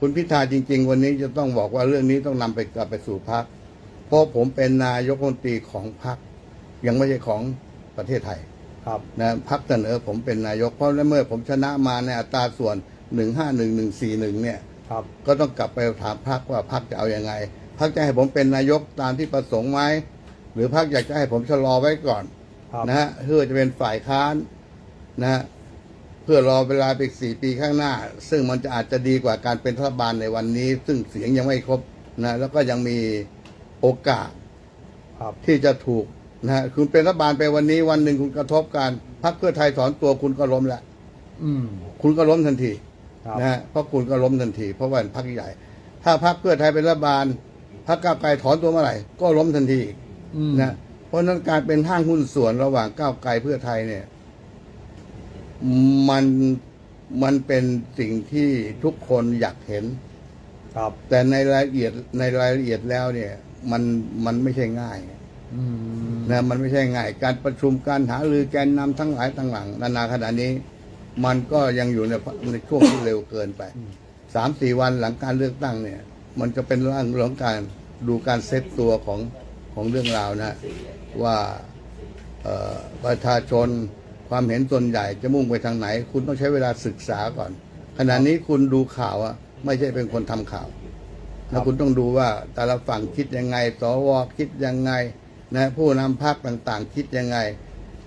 คุณพิธาจริง ๆ วันนี้จะต้องบอกว่าเรื่องนี้ต้องนำไปกลับไปสู่พักเพราะผมเป็นนายกรัฐมนตรีของพักยังไม่ใช่ของประเทศไทยครับนะพักเสนอผมเป็นนายกเพราะเมื่อผมชนะมาในอัตราส่วนหนึ่งห้าหนึ่งหนึ่งสี่หนึ่งเนี่ยครับก็ต้องกลับไปถามพักว่าพักจะเอาอยัางไงพักจะให้ผมเป็นนายกตามที่ประสงค์ไหมหรือพักอยากจะให้ผมชะลอไว้ก่อนครับนะฮะเพื่อจะเป็นฝ่ายค้านนะฮะเพื่อรอเวลาไปอีกสี่ปีข้างหน้า ซึ่งมันจะอาจจะดีกว่าการเป็นรัฐบาลในวันนี้ ซึ่งเสียงยังไม่ครบนะแล้วก็ยังมีโอกาสครับที่จะถูกนะฮะคุณเป็นรัฐบาลไปวันนี้วันหนึ่งคุณกระทบการพักเพื่อไทยถอนตัวคุณก็ล้มแล้วอืมคุณก็ล้มทันทีครับนะฮะเพราะคุณก็ล้มทันที เพราะว่าเป็นพรรคใหญ่ ถ้าพรรคเพื่อไทยเป็นรัฐบาลพรรคก้าวไกลถอนตัวเมื่อไหร่ก็ล้มทันทีอีกอืมนะเพราะฉะนั้นการเป็นห้างหุ้นส่วนระหว่างก้าวไกลเพื่อไทยเนี่ย มันมันเป็นสิ่งที่ทุกคนอยากเห็น ครับ แต่ในรายละเอียดในรายละเอียดแล้วเนี่ย มันมันไม่ใช่ง่ายอืมนะมันไม่ใช่ง่าย การประชุมการหารือแกนนำทั้งหลายทั้งหลัง นานาขณะนี้ มันก็ยังอยู่ในในช่วงที่เร็วเกินไปสามสี่วันหลังการเลือกตั้งเนี่ย มันจะเป็นเรื่องเรื่องการดูการเซตตัวของของเรื่องราวนะ ว่าเอ่อประชาชน ความเห็นส่วนใหญ่จะมุ่งไปทางไหน คุณต้องใช้เวลาศึกษาก่อน ขณะนี้คุณดูข่าวอะไม่ใช่เป็นคนทำข่าวแล้วคุณต้องดูว่าแต่ละฝั่งคิดยังไง สวคิดยังไงนะผู้นำพรรคต่างๆ คิดยังไง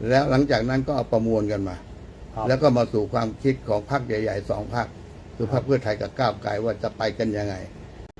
แล้วหลังจากนั้นก็เอาประมวลกันมาครับแล้วก็มาสู่ความคิดของพรรคใหญ่ๆสองพรรคคือพรรคเพื่อไทยกับก้าวไกลว่าจะไปกันยังไง